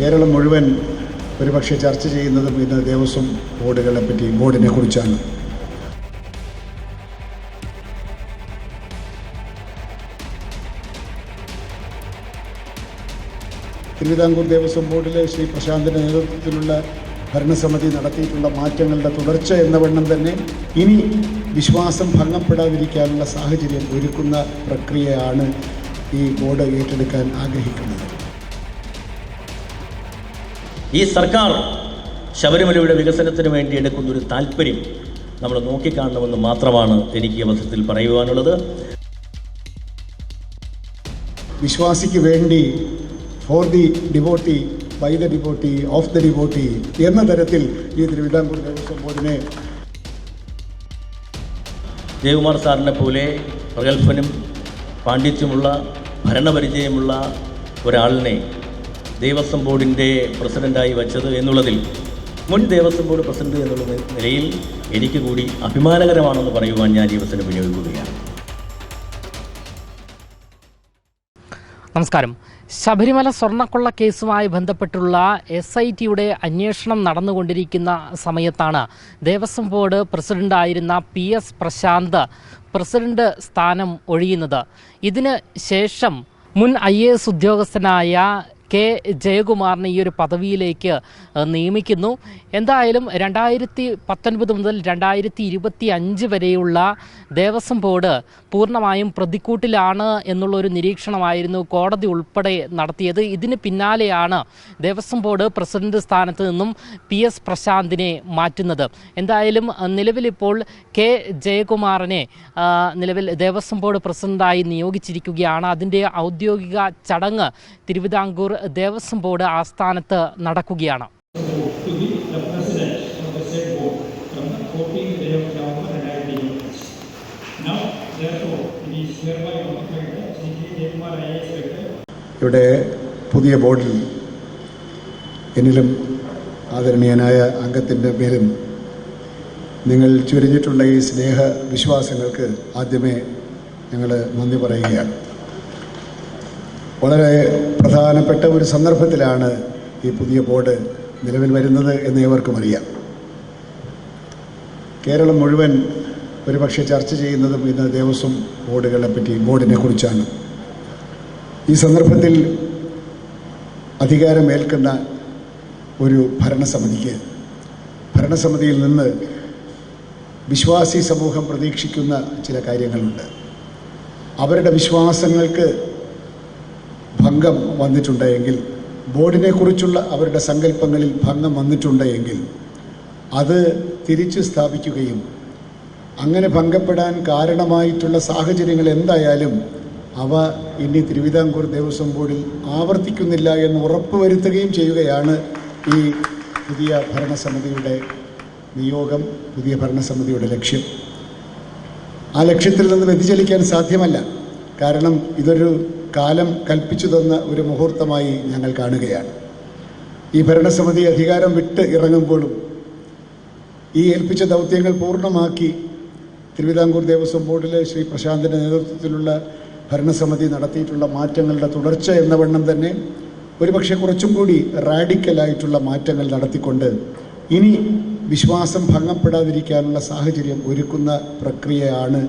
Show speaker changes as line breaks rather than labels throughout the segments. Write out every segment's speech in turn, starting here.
കേരളം മുഴുവൻ ഒരുപക്ഷെ ചർച്ച ചെയ്യുന്നതും ഇന്ന് ദേവസ്വം ബോർഡുകളെ പറ്റി ബോർഡിനെ കുറിച്ചാണ്. തിരുവിതാംകൂർ ദേവസ്വം ബോർഡിലെ ശ്രീ പ്രശാന്തിന്റെ നേതൃത്വത്തിലുള്ള ഭരണസമിതി നടത്തിയിട്ടുള്ള മാറ്റങ്ങളുടെ തുടർച്ച എന്ന വണ്ണം തന്നെ ഇനി വിശ്വാസം ഭംഗപ്പെടാതിരിക്കാനുള്ള സാഹചര്യം ഒരുക്കുന്ന പ്രക്രിയയാണ് ഈ ബോർഡ് ഏറ്റെടുക്കാൻ ആഗ്രഹിക്കുന്നത്.
ഈ സർക്കാർ ശബരിമലയുടെ വികസനത്തിന് വേണ്ടി എടുക്കുന്ന ഒരു താല്പര്യം നമ്മൾ നോക്കിക്കാണണമെന്ന് മാത്രമാണ് എനിക്ക് ഈ അവസരത്തിൽ പറയുവാനുള്ളത്.
വിശ്വാസിക്ക് വേണ്ടി for the devotee by the devotee of the devotee എന്ന തരത്തിൽ ഈ തിരുവിതാംകൂർ ദേവസ്വം ബോർഡിനെ
ജയകുമാർ സാറിനെ പോലെ പ്രഗത്ഭനും പാണ്ഡിത്യമുള്ള ഭരണപരിചയമുള്ള ഒരാളിനെ ദേവസ്വം ബോർഡിന്റെ പ്രസിഡന്റായി വച്ചത് എന്നുള്ളതിൽ മുൻ ദേവസ്വം ബോർഡ് പ്രസിഡന്റ് എന്നുള്ള നിലയിൽ എനിക്ക് കൂടി അഭിമാനകരമാണെന്ന് പറയുവാൻ ഞാൻ ഈ അവസരം വിനിയോഗിക്കുകയാണ്.
നമസ്കാരം. ശബരിമല സ്വർണക്കൊള്ള കേസുമായി ബന്ധപ്പെട്ടുള്ള എസ് ഐ ടിയുടെ അന്വേഷണം നടന്നുകൊണ്ടിരിക്കുന്ന സമയത്താണ് ദേവസ്വം ബോർഡ് പ്രസിഡന്റായിരുന്ന പി എസ് പ്രശാന്ത് പ്രസിഡന്റ് സ്ഥാനം ഒഴിയുന്നത്. ഇതിന് ശേഷം മുൻ ഐ എ എസ് ഉദ്യോഗസ്ഥനായ കെ ജയകുമാറിനെ ഈ ഒരു പദവിയിലേക്ക് നിയമിക്കുന്നു. എന്തായാലും രണ്ടായിരത്തി പത്തൊൻപത് മുതൽ രണ്ടായിരത്തി ഇരുപത്തി അഞ്ച് വരെയുള്ള ദേവസ്വം ബോർഡ് പൂർണമായും പ്രതിക്കൂട്ടിലാണ് എന്നുള്ളൊരു നിരീക്ഷണമായിരുന്നു കോടതി ഉൾപ്പെടെ നടത്തിയത്. ഇതിന് പിന്നാലെയാണ് ദേവസ്വം ബോർഡ് പ്രസിഡന്റ് സ്ഥാനത്ത് നിന്നും പി എസ് പ്രശാന്തിനെ മാറ്റുന്നത്. എന്തായാലും നിലവിലിപ്പോൾ കെ ജയകുമാറിനെ നിലവിൽ ദേവസ്വം ബോർഡ് പ്രസിഡന്റായി നിയോഗിച്ചിരിക്കുകയാണ്. അതിന്റെ ഔദ്യോഗിക ചടങ്ങ് തിരുവിതാംകൂർ ദേവസ്വം ബോർഡ് ആസ്ഥാനത്ത് നടക്കുകയാണ്.
ഇവിടെ പുതിയ ബോർഡിൽ എന്നിലും ആദരണീയനായ അംഗത്തിന്റെ പേരും നിങ്ങൾ ചുരിഞ്ഞിട്ടുള്ള ഈ സ്നേഹ വിശ്വാസങ്ങൾക്ക് ആദ്യമേ ഞങ്ങൾ നന്ദി പറയുകയാണ്. വളരെ പ്രധാനപ്പെട്ട ഒരു സന്ദർഭത്തിലാണ് ഈ പുതിയ ബോർഡ് നിലവിൽ വരുന്നത് എന്ന് ഏവർക്കും അറിയാം. കേരളം മുഴുവൻ ഒരുപക്ഷെ ചർച്ച ചെയ്യുന്നതും ഇന്ന് ദേവസ്വം ബോർഡുകളെ പറ്റി ബോർഡിനെ കുറിച്ചാണ്. ഈ സന്ദർഭത്തിൽ അധികാരമേൽക്കുന്ന ഒരു ഭരണസമിതിക്ക് ഭരണസമിതിയിൽ നിന്ന് വിശ്വാസി സമൂഹം പ്രതീക്ഷിക്കുന്ന ചില കാര്യങ്ങളുണ്ട്. അവരുടെ വിശ്വാസങ്ങൾക്ക് ഭംഗം വന്നിട്ടുണ്ടെങ്കിൽ ബോർഡിനെക്കുറിച്ചുള്ള അവരുടെ സങ്കല്പങ്ങളിൽ ഭംഗം വന്നിട്ടുണ്ടെങ്കിൽ അത് തിരിച്ചു സ്ഥാപിക്കുകയും അങ്ങനെ ഭംഗപ്പെടാൻ കാരണമായിട്ടുള്ള സാഹചര്യങ്ങൾ എന്തായാലും അവ ഇനി തിരുവിതാംകൂർ ദേവസ്വം ബോർഡിൽ ആവർത്തിക്കുന്നില്ല എന്ന് ഉറപ്പുവരുത്തുകയും ചെയ്യുകയാണ് ഈ പുതിയ ഭരണസമിതിയുടെ നിയോഗം പുതിയ ഭരണസമിതിയുടെ ലക്ഷ്യം. ആ ലക്ഷ്യത്തിൽ നിന്ന് വ്യതിചലിക്കാൻ സാധ്യമല്ല. കാരണം ഇതൊരു കാലം കൽപ്പിച്ചു തന്ന ഒരു മുഹൂർത്തമായി ഞങ്ങൾ കാണുകയാണ്. ഈ ഭരണസമിതി അധികാരം വിട്ട് ഇറങ്ങുമ്പോഴും ഈ ഏൽപ്പിച്ച ദൗത്യങ്ങൾ പൂർണമാക്കി തിരുവിതാംകൂർ ദേവസ്വം ബോർഡിലെ ശ്രീ പ്രശാന്തിന്റെ നേതൃത്വത്തിലുള്ള ഭരണസമിതി നടത്തിയിട്ടുള്ള മാറ്റങ്ങളുടെ തുടർച്ച എന്ന വണ്ണം തന്നെ ഒരുപക്ഷെ കുറച്ചും കൂടി റാഡിക്കലായിട്ടുള്ള മാറ്റങ്ങൾ നടത്തിക്കൊണ്ട് ഇനി വിശ്വാസം ഭംഗപ്പെടാതിരിക്കാനുള്ള സാഹചര്യം ഒരുക്കുന്ന പ്രക്രിയയാണ്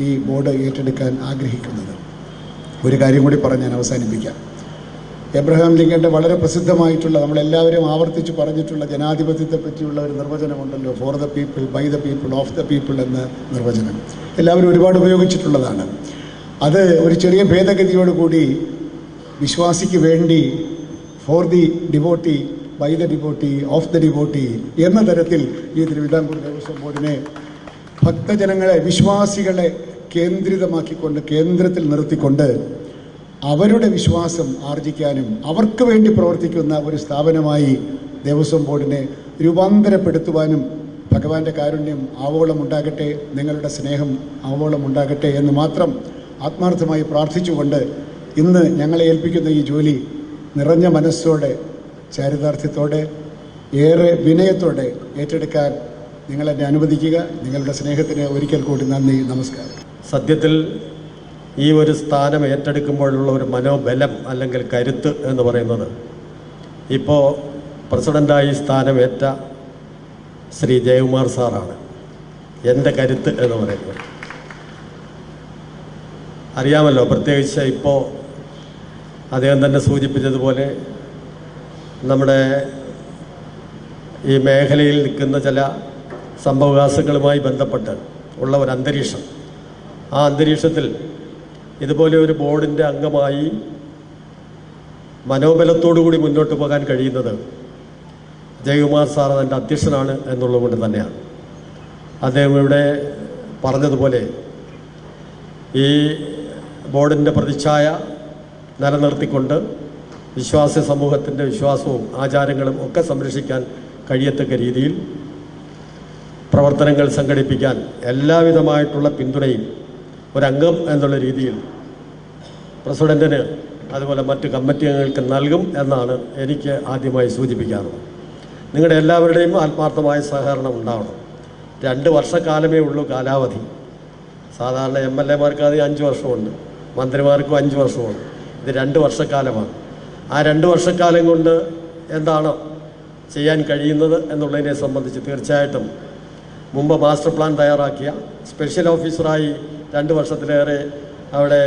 ഈ ബോർഡ് ഏറ്റെടുക്കാൻ ആഗ്രഹിക്കുന്നത്. ഒരു കാര്യം കൂടി പറഞ്ഞ് ഞാൻ അവസാനിപ്പിക്കാം. എബ്രഹാം ലിങ്കന്റെ വളരെ പ്രസിദ്ധമായിട്ടുള്ള നമ്മളെല്ലാവരും ആവർത്തിച്ച് പറഞ്ഞിട്ടുള്ള ജനാധിപത്യത്തെ പറ്റിയുള്ള ഒരു നിർവചനമുണ്ടല്ലോ for the people by the people of the people എന്ന നിർവചനം. എല്ലാവരും ഒരുപാട് ഉപയോഗിച്ചിട്ടുള്ളതാണ്. അത് ഒരു ചെറിയ ഭേദഗതിയോട് കൂടി വിശ്വാസിക്ക് വേണ്ടി for the devotee by the devotee of the devotee എന്ന തരത്തിൽ ഈ തിരുവിതാംകൂർ ദേവസ്വം ബോർഡിനെ ഭക്തജനങ്ങളെ വിശ്വാസികളെ കേന്ദ്രിതമാക്കിക്കൊണ്ട് കേന്ദ്രത്തിൽ നിർത്തിക്കൊണ്ട് അവരുടെ വിശ്വാസം ആർജിക്കാനും അവർക്ക് വേണ്ടി പ്രവർത്തിക്കുന്ന ഒരു സ്ഥാപനമായി ദേവസ്വം ബോർഡിനെ രൂപാന്തരപ്പെടുത്തുവാനും ഭഗവാന്റെ കാരുണ്യം ആവോളം ഉണ്ടാകട്ടെ നിങ്ങളുടെ സ്നേഹം ആവോളം ഉണ്ടാകട്ടെ എന്ന് മാത്രം ആത്മാർത്ഥമായി പ്രാർത്ഥിച്ചുകൊണ്ട് ഇന്ന് ഞങ്ങളെ ഏൽപ്പിക്കുന്ന ഈ ജോലി നിറഞ്ഞ മനസ്സോടെ ചാരിതാർത്ഥ്യത്തോടെ ഏറെ വിനയത്തോടെ ഏറ്റെടുക്കാൻ നിങ്ങളെന്നെ അനുവദിക്കുക. നിങ്ങളുടെ സ്നേഹത്തിന് ഒരിക്കൽ കൂടി നന്ദി നമസ്കാരം.
സത്യത്തിൽ ഈ ഒരു സ്ഥാനം ഏറ്റെടുക്കുമ്പോഴുള്ള ഒരു മനോബലം അല്ലെങ്കിൽ കരുത്ത് എന്ന് പറയുന്നത് ഇപ്പോൾ പ്രസിഡന്റായി സ്ഥാനമേറ്റ ശ്രീ ജയകുമാർ സാറാണ്. എന്റെ കരുത്ത് എന്ന് പറയുന്നത്. അറിയാമല്ലോ പ്രത്യേകിച്ച് ഇപ്പോൾ അദ്ദേഹം തന്നെ സൂചിപ്പിച്ചതുപോലെ നമ്മുടെ ഈ മേഖലയിൽ നിൽക്കുന്ന ചില സംഭവവികാസങ്ങളുമായി ബന്ധപ്പെട്ട് ഉള്ള ഒരു അന്തരീക്ഷം. ആ അന്തരീക്ഷത്തിൽ ഇതുപോലെ ഒരു ബോർഡിന്റെ അംഗമായി മനോബലത്തോടുകൂടി മുന്നോട്ട് പോകാൻ കഴിയുന്നത് ജയകുമാർ സാർ അതിന്റെ അധ്യക്ഷനാണ് എന്നുള്ളതുകൊണ്ട് തന്നെയാണ്. അദ്ദേഹം ഇവിടെ പറഞ്ഞതുപോലെ ഈ ബോർഡിന്റെ പ്രതിച്ഛായ നിലനിർത്തിക്കൊണ്ട് വിശ്വാസ സമൂഹത്തിന്റെ വിശ്വാസവും ആചാരങ്ങളും ഒക്കെ സംരക്ഷിക്കാൻ കഴിയത്തക്ക രീതിയിൽ പ്രവർത്തനങ്ങൾ സംഘടിപ്പിക്കാൻ എല്ലാവിധമായിട്ടുള്ള പിന്തുണയും ഒരംഗം എന്നുള്ള രീതിയിൽ പ്രസിഡന്റിന് അതുപോലെ മറ്റ് കമ്മിറ്റി അംഗങ്ങൾക്ക് നൽകും എന്നാണ് എനിക്ക് ആദ്യമായി സൂചിപ്പിക്കാറുള്ളത്. നിങ്ങളുടെ എല്ലാവരുടെയും ആത്മാർത്ഥമായ സഹകരണം ഉണ്ടാവണം. രണ്ട് വർഷക്കാലമേ ഉള്ളൂ കാലാവധി. സാധാരണ എം എൽ എമാർക്ക് അത് അഞ്ച് വർഷമുണ്ട്. മന്ത്രിമാർക്കും അഞ്ച് വർഷമുണ്ട്. ഇത് രണ്ട് വർഷക്കാലമാണ്. ആ രണ്ട് വർഷക്കാലം കൊണ്ട് എന്താണ് ചെയ്യാൻ കഴിയുന്നത് എന്നുള്ളതിനെ സംബന്ധിച്ച് തീർച്ചയായിട്ടും മുമ്പ് മാസ്റ്റർ പ്ലാൻ തയ്യാറാക്കിയ സ്പെഷ്യൽ ഓഫീസറായി രണ്ട് വർഷത്തിലേറെ അവിടെ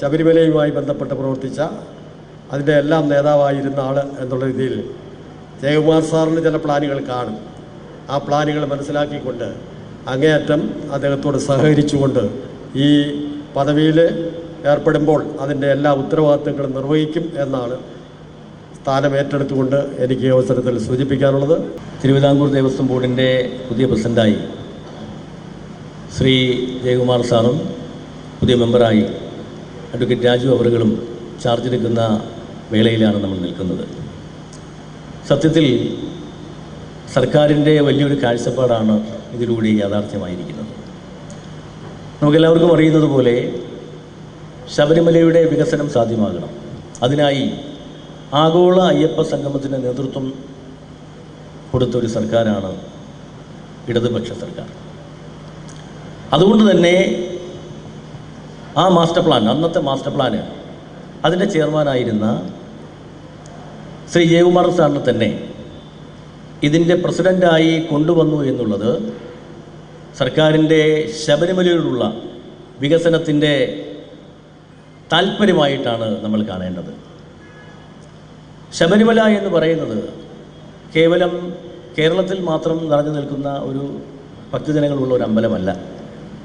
ശബരിമലയുമായി ബന്ധപ്പെട്ട് പ്രവർത്തിച്ച അതിന്റെ എല്ലാം നേതാവായിരുന്ന ആൾ എന്നുള്ള രീതിയിൽ ജയകുമാർ സാറിന് ചില പ്ലാനുകൾ കാണും. ആ പ്ലാനുകൾ മനസ്സിലാക്കിക്കൊണ്ട് അങ്ങേയറ്റം അദ്ദേഹത്തോട് സഹകരിച്ചുകൊണ്ട് ഈ പദവിയിൽ ഏർപ്പെടുമ്പോൾ അതിന്റെ എല്ലാ ഉത്തരവാദിത്തങ്ങളും നിർവഹിക്കും എന്നാണ് സ്ഥാനം ഏറ്റെടുത്തുകൊണ്ട് എനിക്ക് അവസരത്തിൽ സൂചിപ്പിക്കാനുള്ളത്.
തിരുവിതാംകൂർ ദേവസ്വം ബോർഡിന്റെ പുതിയ പ്രസിഡന്റായി ശ്രീ ജയകുമാർ സാറും പുതിയ മെമ്പറായി അഡ്വക്കേറ്റ് രാജു അവറുകളും ചാർജ് എടുക്കുന്ന വേളയിലാണ് നമ്മൾ നിൽക്കുന്നത്. സത്യത്തിൽ സർക്കാരിന്റെ വലിയൊരു കാഴ്ചപ്പാടാണ് ഇതിലൂടെ യാഥാർത്ഥ്യമായിരിക്കുന്നത്. നമുക്കെല്ലാവർക്കും അറിയുന്നത് പോലെ ശബരിമലയുടെ വികസനം സാധ്യമാകണം. അതിനായി ആഗോള അയ്യപ്പ സംഗമത്തിന് നേതൃത്വം കൊടുത്തൊരു സർക്കാരാണ് ഇടതുപക്ഷ സർക്കാർ. അതുകൊണ്ട് തന്നെ ആ മാസ്റ്റർ പ്ലാൻ അന്നത്തെ മാസ്റ്റർ പ്ലാന് അതിന്റെ ചെയർമാനായിരുന്ന ശ്രീ ജയകുമാർ സാറിന് തന്നെ ഇതിന്റെ പ്രസിഡന്റായി കൊണ്ടുവന്നു എന്നുള്ളത് സർക്കാരിന്റെ ശബരിമലയോടുള്ള വികസനത്തിന്റെ താല്പര്യമായിട്ടാണ് നമ്മൾ കാണേണ്ടത്. ശബരിമല എന്ന് പറയുന്നത് കേവലം കേരളത്തിൽ മാത്രം നിറഞ്ഞു നിൽക്കുന്ന ഒരു ഭക്തജനങ്ങളുള്ള ഒരു അമ്പലമല്ല.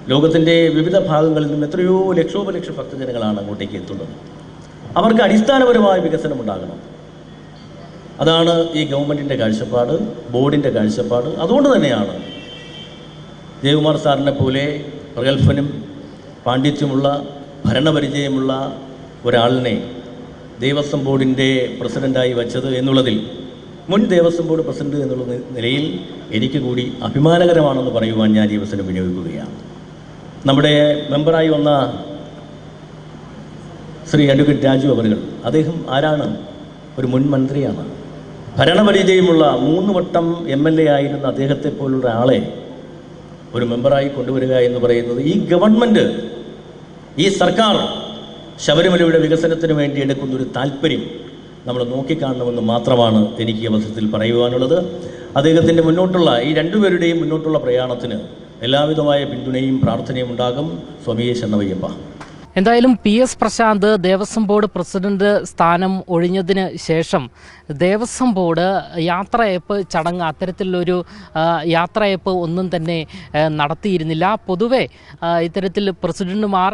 ലോകത്തിന്റെ വിവിധ ഭാഗങ്ങളിൽ നിന്നും എത്രയോ ലക്ഷോപലക്ഷം ഭക്തജനങ്ങളാണ് അങ്ങോട്ടേക്ക് എത്തുന്നത്. അവർക്ക് അടിസ്ഥാനപരമായ വികസനം ഉണ്ടാകണം. അതാണ് ഈ ഗവൺമെന്റിന്റെ കാഴ്ചപ്പാട് ബോർഡിന്റെ കാഴ്ചപ്പാട്. അതുകൊണ്ട് തന്നെയാണ് ജയകുമാർ സാറിനെ പോലെ പ്രഗത്ഭനും പാണ്ഡിത്യമുള്ള ഭരണപരിചയമുള്ള ഒരാളിനെ ദേവസ്വം ബോർഡിന്റെ പ്രസിഡന്റായി വച്ചത് എന്നുള്ളതിൽ മുൻ ദേവസ്വം ബോർഡ് പ്രസിഡന്റ് എന്നുള്ള നിലയിൽ എനിക്ക് കൂടി അഭിമാനകരമാണെന്ന് പറയുവാൻ ഞാൻ ഈ അവസരം വിനിയോഗിക്കുകയാണ്. നമ്മുടെ മെമ്പറായി വന്ന ശ്രീ അഡ്വക്കേറ്റ് രാജു അവറുകൾ അദ്ദേഹം ആരാണ്? ഒരു മുൻ മന്ത്രിയാണ്. ഭരണപരിചയമുള്ള മൂന്ന് വട്ടം എം എൽ എ ആയിരുന്ന അദ്ദേഹത്തെ പോലുള്ള ആളെ ഒരു മെമ്പറായി കൊണ്ടുവരിക എന്ന് പറയുന്നത് ഈ ഗവൺമെന്റ് ഈ സർക്കാർ ശബരിമലയുടെ വികസനത്തിന് വേണ്ടി എടുക്കുന്ന ഒരു താല്പര്യം നമ്മൾ നോക്കിക്കാണണമെന്ന് മാത്രമാണ് എനിക്ക് ഈ അവസരത്തിൽ പറയുവാനുള്ളത്. അദ്ദേഹത്തിന്റെ മുന്നോട്ടുള്ള ഈ രണ്ടുപേരുടെയും മുന്നോട്ടുള്ള പ്രയാണത്തിന് എല്ലാവിധമായ പിന്തുണയും പ്രാർത്ഥനയും ഉണ്ടാകും. സ്വാമിയെ ശരണവയ്യപ്പ
എന്തായാലും P S Prashanth Devaswom board president സ്ഥാനം ഒഴിഞ്ഞതിന് ശേഷം ദേവസ്വം ബോർഡ് യാത്രയപ്പ് ചടങ്ങ് അത്തരത്തിലൊരു ആ, യാത്രയപ്പ് ഒന്നും തന്നെ നടത്തിയിരുന്നില്ല. പൊതുവെ ഇത്തരത്തിൽ പ്രസിഡന്റുമാർ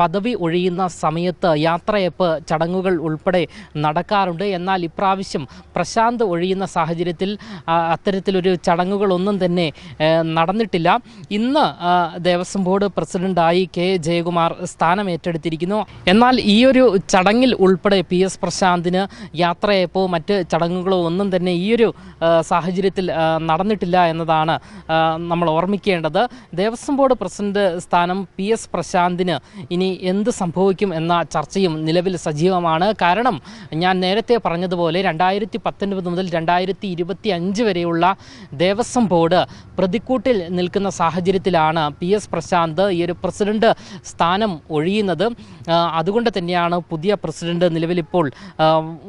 പദവി ഒഴിയുന്ന സമയത്ത് യാത്രയപ്പ് ചടങ്ങുകൾ ഉൾപ്പെടെ നടക്കാറുണ്ട്. എന്നാൽ ഇപ്രാവശ്യം പ്രശാന്ത് ഒഴിയുന്ന സാഹചര്യത്തിൽ അത്തരത്തിലൊരു ചടങ്ങുകളൊന്നും തന്നെ നടന്നിട്ടില്ല. ഇന്ന് ദേവസ്വം ബോർഡ് പ്രസിഡന്റായി കെ. ജയകുമാർ സ്ഥാനം ഏറ്റെടുത്തിരിക്കുന്നു. എന്നാൽ ഈ ഒരു ചടങ്ങിൽ ഉൾപ്പെടെ പി എസ് പ്രശാന്തിന് യാത്രയപ്പോ മറ്റ് ചടങ്ങുകളോ ഒന്നും തന്നെ ഈ ഒരു സാഹചര്യത്തിൽ നടന്നിട്ടില്ല എന്നതാണ് നമ്മൾ ഓർമ്മിക്കേണ്ടത്. ദേവസ്വം ബോർഡ് പ്രസിഡന്റ് സ്ഥാനം പി എസ് പ്രശാന്തിന് ഇനി എന്ത് സംഭവിക്കും എന്ന ചർച്ചയും നിലവിൽ സജീവമാണ്. കാരണം ഞാൻ നേരത്തെ പറഞ്ഞതുപോലെ രണ്ടായിരത്തി പത്തൊൻപത് മുതൽ രണ്ടായിരത്തി ഇരുപത്തി അഞ്ച് വരെയുള്ള ദേവസ്വം ബോർഡ് പ്രതിക്കൂട്ടിൽ നിൽക്കുന്ന സാഹചര്യത്തിലാണ് പി എസ് പ്രശാന്ത് ഈ ഒരു പ്രസിഡന്റ് സ്ഥാനം ഒഴിയുന്നത്. കഴിയുന്നത് ആ, അതുകൊണ്ട് തന്നെയാണ് പുതിയ പ്രസിഡന്റ് നിലവിലിപ്പോൾ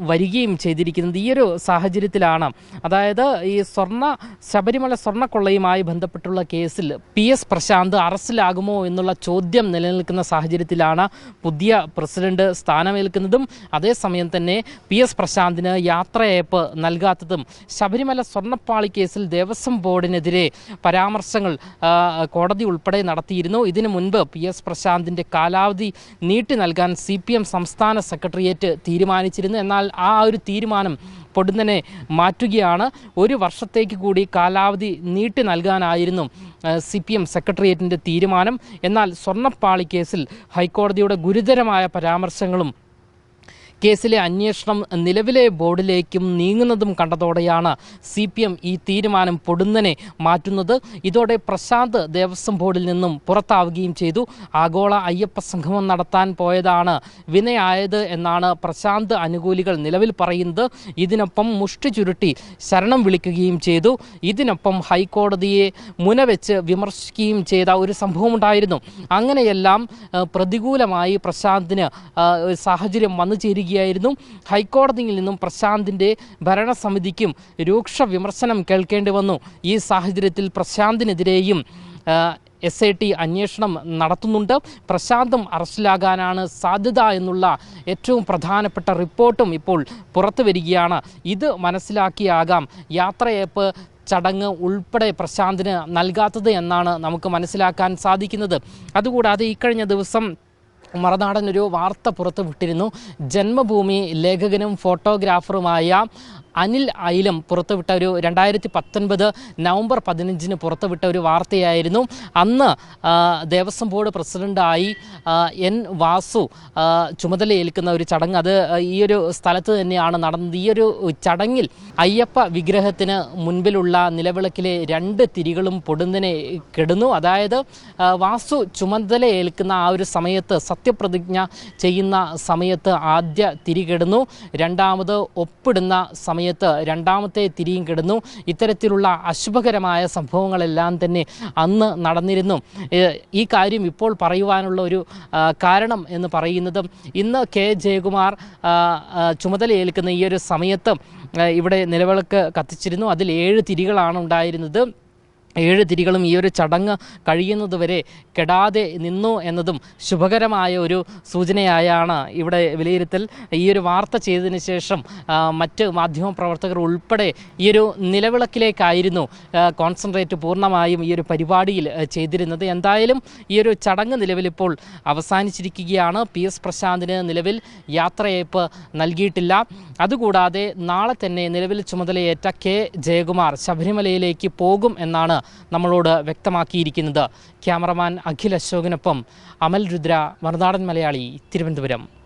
വരികയും ചെയ്തിരിക്കുന്നത്. ഈ ഒരു സാഹചര്യത്തിലാണ്. അതായത് ഈ സ്വർണ ശബരിമല സ്വർണക്കൊള്ളയുമായി ബന്ധപ്പെട്ടുള്ള കേസിൽ പി എസ് പ്രശാന്ത് അറസ്റ്റിലാകുമോ എന്നുള്ള ചോദ്യം നിലനിൽക്കുന്ന സാഹചര്യത്തിലാണ് പുതിയ പ്രസിഡന്റ് സ്ഥാനമേൽക്കുന്നതും. അതേസമയം തന്നെ പി എസ് പ്രശാന്തിന് യാത്രയയപ്പ് നൽകാത്തതും. ശബരിമല സ്വർണപ്പാളി കേസിൽ ദേവസ്വം ബോർഡിനെതിരെ പരാമർശങ്ങൾ കോടതി ഉൾപ്പെടെ നടത്തിയിരുന്നു. ഇതിനു മുൻപ് പി എസ് പ്രശാന്തിന്റെ കാലാവധി നീട്ടി നൽകാൻ സി പി എം സംസ്ഥാന സെക്രട്ടേറിയറ്റ് തീരുമാനിച്ചിരുന്നു. എന്നാൽ ആ ഒരു തീരുമാനം പൊടുന്നനെ മാറ്റുകയാണ്. ഒരു വർഷത്തേക്ക് കൂടി കാലാവധി നീട്ടി നൽകാനായിരുന്നു സി പി എം സെക്രട്ടേറിയറ്റിന്റെ തീരുമാനം. എന്നാൽ സ്വർണപ്പാളി കേസിൽ ഹൈക്കോടതിയുടെ ഗുരുതരമായ പരാമർശങ്ങളും കേസിലെ അന്വേഷണം നിലവിലെ ബോർഡിലേക്കും നീങ്ങുന്നതും കണ്ടതോടെയാണ് സി പി എം ഈ തീരുമാനം പൊടുന്നനെ മാറ്റുന്നത്. ഇതോടെ പ്രശാന്ത് ദേവസ്വം ബോർഡിൽ നിന്നും പുറത്താവുകയും ചെയ്തു. ആഗോള അയ്യപ്പ സംഗമം നടത്താൻ പോയതാണ് വിനയായത് എന്നാണ് പ്രശാന്ത് അനുകൂലികൾ നിലവിൽ പറയുന്നത്. ഇതിനൊപ്പം മുഷ്ടി ചുരുട്ടി ശരണം വിളിക്കുകയും ചെയ്തു. ഇതിനൊപ്പം ഹൈക്കോടതിയെ മുനവെച്ച് വിമർശിക്കുകയും ചെയ്ത ഒരു സംഭവമുണ്ടായിരുന്നു. അങ്ങനെയെല്ലാം പ്രതികൂലമായി പ്രശാന്തിന് സാഹചര്യം വന്നു ചേരുകയായിരുന്നു ഹൈക്കോടതിയിൽ നിന്നും പ്രശാന്തിന്റെ ഭരണസമിതിക്കും രൂക്ഷ വിമർശനം കേൾക്കേണ്ടി വന്നു. ഈ സാഹചര്യത്തിൽ പ്രശാന്തിനെതിരെയും എസ് ഐ ടി അന്വേഷണം നടത്തുന്നുണ്ട്. പ്രശാന്തും അറസ്റ്റിലാകാനാണ് സാധ്യത എന്നുള്ള ഏറ്റവും പ്രധാനപ്പെട്ട റിപ്പോർട്ടും ഇപ്പോൾ പുറത്തു വരികയാണ്. ഇത് മനസ്സിലാക്കിയാകാം യാത്രയേപ്പ് ചടങ്ങ് ഉൾപ്പെടെ പ്രശാന്തിന് നൽകാത്തത് എന്നാണ് നമുക്ക് മനസ്സിലാക്കാൻ സാധിക്കുന്നത്. അതുകൂടാതെ ഇക്കഴിഞ്ഞ ദിവസം മറനാടൻ ഒരു വാർത്ത പുറത്തു വിട്ടിരുന്നു. ജന്മഭൂമി ലേഖകനും ഫോട്ടോഗ്രാഫറുമായ അനിൽ അയിലം പുറത്തുവിട്ട ഒരു രണ്ടായിരത്തി പത്തൊൻപത് നവംബർ പതിനഞ്ചിന് പുറത്തുവിട്ട ഒരു വാർത്തയായിരുന്നു. അന്ന് ദേവസ്വം ബോർഡ് പ്രസിഡന്റായി എൻ വാസു ചുമതലയേൽക്കുന്ന ഒരു ചടങ്ങ്. അത് ഈ ഒരു സ്ഥലത്ത് തന്നെയാണ് നടന്നത്. ഈ ഒരു ചടങ്ങിൽ അയ്യപ്പ വിഗ്രഹത്തിന് മുൻപിലുള്ള നിലവിളക്കിലെ രണ്ട് തിരികളും പൊടുന്നനെ കെടുന്നു. അതായത് വാസു ചുമതലയേൽക്കുന്ന ആ ഒരു സമയത്ത് സത്യപ്രതിജ്ഞ ചെയ്യുന്ന സമയത്ത് ആദ്യ തിരി കെടുന്നു. രണ്ടാമത് ഒപ്പിടുന്ന സമയത്ത് രണ്ടാമത്തെ തിരിയും കെടുന്നു. ഇത്തരത്തിലുള്ള അശുഭകരമായ സംഭവങ്ങളെല്ലാം തന്നെ അന്ന് നടന്നിരുന്നു. ഈ കാര്യം ഇപ്പോൾ പറയുവാനുള്ള ഒരു കാരണം എന്ന് പറയുന്നത് ഇന്ന് കെ. ജയകുമാർ ചുമതലയേൽക്കുന്ന ഈ ഒരു സമയത്ത് ഇവിടെ നിലവിളക്ക് കത്തിച്ചിരുന്നു. അതിൽ ഏഴ് തിരികളാണ് ഉണ്ടായിരുന്നത്. ഏഴ് തിരികളും ഈ ഒരു ചടങ്ങ് കഴിയുന്നതുവരെ കെടാതെ നിന്നു എന്നതും ശുഭകരമായ ഒരു സൂചനയായാണ് ഇവിടെ വിലയിരുത്തൽ. ഈ ഒരു വാർത്ത ചെയ്തതിന് ശേഷം മറ്റ് മാധ്യമ മാധ്യമപ്രവർത്തകർ ഉൾപ്പെടെ ഈ ഒരു നിലവിളക്കിലേക്കായിരുന്നു കോൺസെൻട്രേറ്റ് പൂർണമായും ഈ ഒരു പരിപാടിയിൽ ചെയ്തിരുന്നത്. എന്തായാലും ഈ ഒരു ചടങ്ങ് നിലവിലിപ്പോൾ അവസാനിച്ചിരിക്കുകയാണ്. പി എസ് പ്രശാന്തിന് നിലവിൽ യാത്രയയപ്പ് നൽകിയിട്ടില്ല. അതുകൂടാതെ നാളെ തന്നെ നിലവിൽ ചുമതലയേറ്റ കെ ജയകുമാർ ശബരിമലയിലേക്ക് പോകും എന്നാണ് നമ്മളോട് വ്യക്തമാക്കിയിരിക്കുന്നത്. ക്യാമറമാൻ അഖിൽ അശോകിനൊപ്പം അമൽ രുദ്ര മറുനാടൻ മലയാളി തിരുവനന്തപുരം.